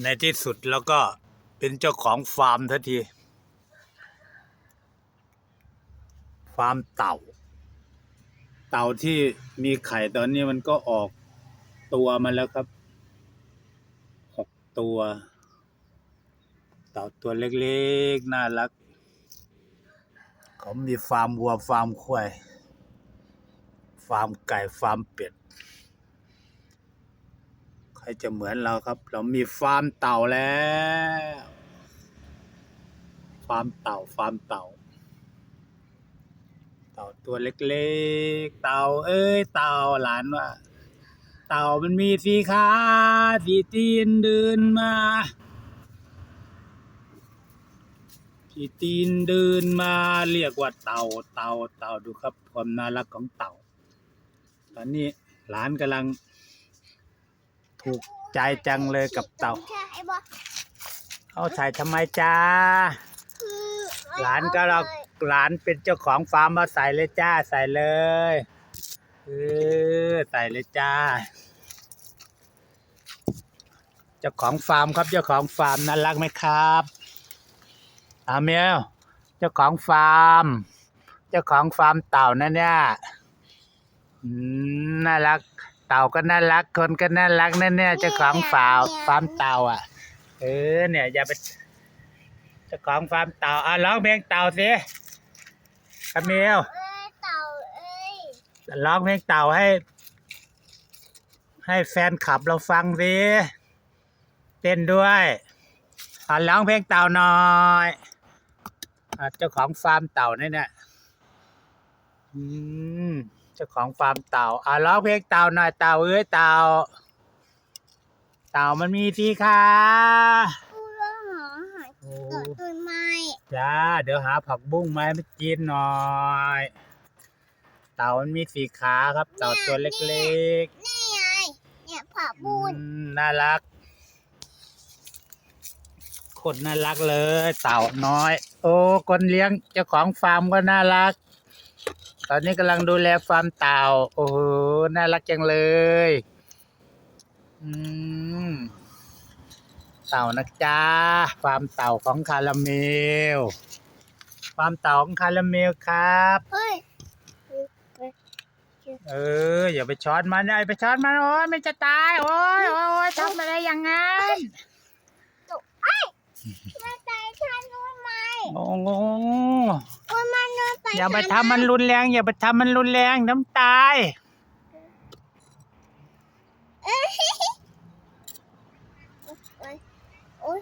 ในที่สุดแล้วก็เป็นเจ้าของฟาร์มทันที ฟาร์มเต่า เต่าที่มีไข่ตอนนี้มันก็ออกตัวมาแล้วครับหกตัว เต่าตัวเล็กๆ น่ารัก เขามีฟาร์มวัวฟาร์มควาย ฟาร์มไก่ ฟาร์มเป็ด ครจะเหมือนเราครับ เรามีฟาร์มเต่าแล้วฟาร์มเต่าฟาร์มเต่า เต่าตัวเล็กๆ เต่าเอ้ยเต่าหลานว่า เต่ามันมีสีขาสีตีนเดินมาสีตีนเดินมาเรียกว่าเต่าเต่าเต่าดูครับความน่ารักของเต่า ตอนนี้หลานกำลัง ถูกใจจังเลยกับเต่าใช่ไอ้บอเอาใส่ทำไมจ้าคือหลานก็เราหลานเป็นเจ้าของฟาร์มมาใส่เลยจ้าใส่เลยเออใส่เลยจ้า เจ้าของฟาร์มครับเจ้าของฟาร์มน่ารักไหมครับอาเมียวเจ้าของฟาร์ม เจ้าของฟาร์มเต่านะเนี่ยอืมน่ารักเต่าก็น่ารักคนก็น่ารักนั่นเนี่ยเจ้าของฟาร์มฟาร์มเต่าอะ เออเนี่ยอย่าไปเจ้าของฟาร์มเต่าอะร้องเพลงเต่าสิคาเมลเอ้ยเต่าเอ้ยร้องเพลงเต่าให้ ให้แฟนคลับเราฟังสิเต้นด้วยอะร้องเพลงเต่าหน่อยอะเจ้าของฟาร์มเต่าเนี่ยเนี่ยอืม เจ้าของฟาร์มเต่าอะร้องเพลงเต่าหน่อยเต่าเอ้ยเต่า เต่ามันมีสีขาพูดว่าหอหายโอ้เกิดต้นไม้จ้าเดี๋ยวหาผักบุ้งมาให้มันกินหน่อย เต่ามันมีสีขาครับ เต่าตัวเล็กนี่ไงเนี่ยผักๆบุญอืมน่ารักโคตรน่ารักเลย เต่าน้อย โอ้คนเลี้ยงเจ้าของฟาร์มก็น่ารัก ตอนนี้กำลังดูแลฟาร์มเต่า โอ้โห น่ารักจังเลย อืม เต่านะจ้าฟาร์มเต่าของคาราเมล ฟาร์มเต่าของคาราเมลครับ เฮ้ยเออ อย่าไปช้อนมันอย่าไปช้อนมันโอ้ยมันจะตาย โอ้ยโอ้ยโอ้ยทำอะไรอย่างนั้นมาใส่ฉันรู้ไหมโอ้โหโอ้ยมันโดนไป อย่าไปทำมันรุนแรง อย่าไปทำมันรุนแรงน้ำตายเอ้ยโอ้ยโอ้ย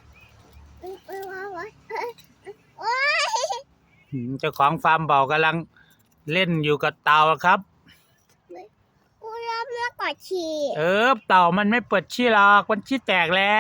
โอ้ยโอ้ยโอ้ยโอ้ยอืมเจ้าของฟาร์มบอกกำลังเล่นอยู่กับเต่าครับกูรับมากกว่าฉี่เออเต่ามันไม่เปิดชี้หรอกมันชี้แตกแล้ว